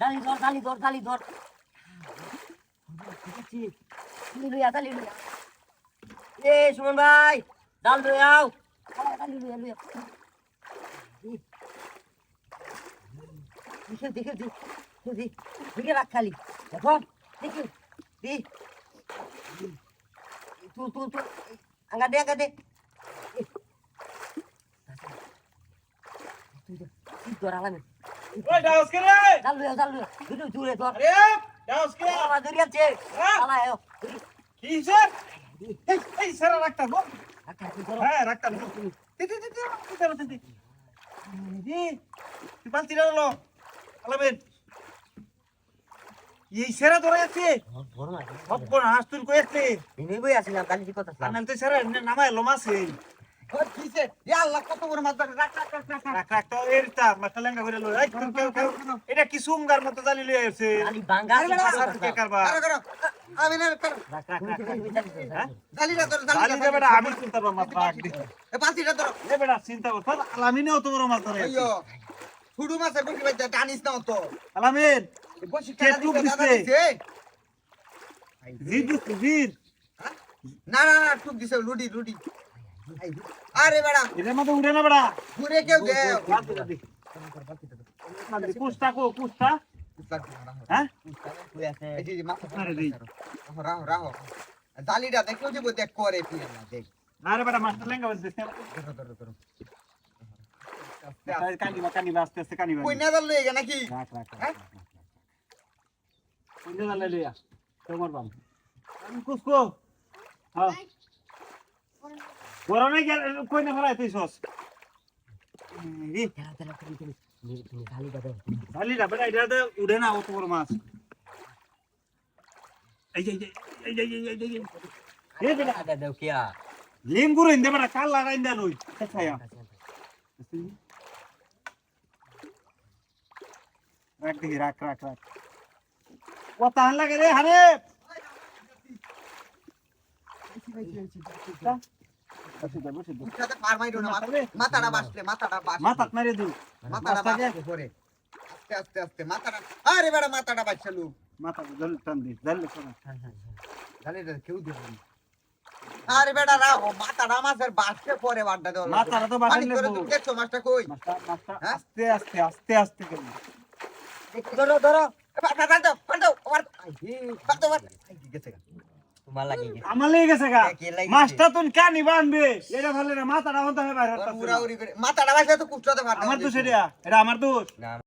ডালি ধর ডালি ধর ডালি ধর লুইয়া ডালি লুইয়া এ সুমন ভাই ডাল লুইয়াও ডালি লুইয়া লুইয়া দেখে দেখে দি দি দেখে রাখ খালি দেখো দেখি দি তুই তুই তুই angkat deh angkat deh orang lain ওই ডাউস কে রে Dal ya, dal ya. Duduk dulu tuh. আরে ডাউস কে Sama durian cek. হ্যাঁ? Salah ya. কি স্যার এই এই স্যার রাখতা গো Akan itu হ্যাঁ রাখতাম তি তি তি তি তি তি তি তুই বালতি না লো আলাবেন এই সেরা ধরে আছে হাস তুই তো সেরা নামায় মাছ তো এটা কি সুমগার মতো জালি লই আছে। আমি না। বেটা আমি চিন্তা করব মাছ পাতিটা ধরো। এ বেটা চিন্তা কর আলামিনেও তো বড় মাছ ধরে আছে। অಯ್ಯೋ, হুডু মাছের বসি বাচ্চা না অত। আলামিন বসি কে টুক দিছে, দাদা দিছে? দিছে। জিদ জিদ না না না টুক দিছে লুডি লুডি। আরে বেড়া এদের মতো উড়ে না বেটা ঘুরে কেউ দে কুস্তা কো কুস্তা হ্যাঁ Gue asli. এই যে মাথা আরে দেই। রাহো রাহো জালিটা দেখো যে দেখ করে পিয়া না দেখ আরে বেটা মাছটা লেঙ্গা বলতে ধরো ধরো ধরো কানিবা কানিবা আস্তে আস্তে কানিবা কই না দল লইগা নাকি রাখ রাখ হ্যাঁ? কোনটা দালে লিয়া তোমার বাম আমি কুসকো হ্যাঁ বড় নাই কই না ফেলাই তুই সস ই Jalan jalan kali kali. Ini ini kali dah. খালি না বেটা এটা উড়ে না অত বড় মাছ এই যে এই যে এই যে এই যে Ada ada kia. লেঙ্গুর ইন্দে বেটা কাল লাগাই দেন ওই ছায়া রাখ দেখি রাখ রাখ রাখ ও তাহান লাগে রে হারে মাথাটা মাথাটা মাথাটা আস্তে আস্তে মাথাটা বেড়া মাথাটা বাসলু মাথা জল টান দি জল শোনা কেউ দেবে আরে বেড়া রাখো মাথাটা মাছের বাসলে পরে বাড্ডা দেওয়া। মাথাটা তো মাছটা কই? আস্তে আস্তে আস্তে আস্তে করে পাল্টাও পাল্টাও গেছে গা। লাগি আমার গেছে গা। মাছটা তুই কানি বানবে এটা ভালো না মাথাটা হতে হবে বাইরে উড়া উড়ি করে। মাথাটা বাসলে তো কুচটাতে পারবে আমার দোষ এটা এটা আমার দোষ।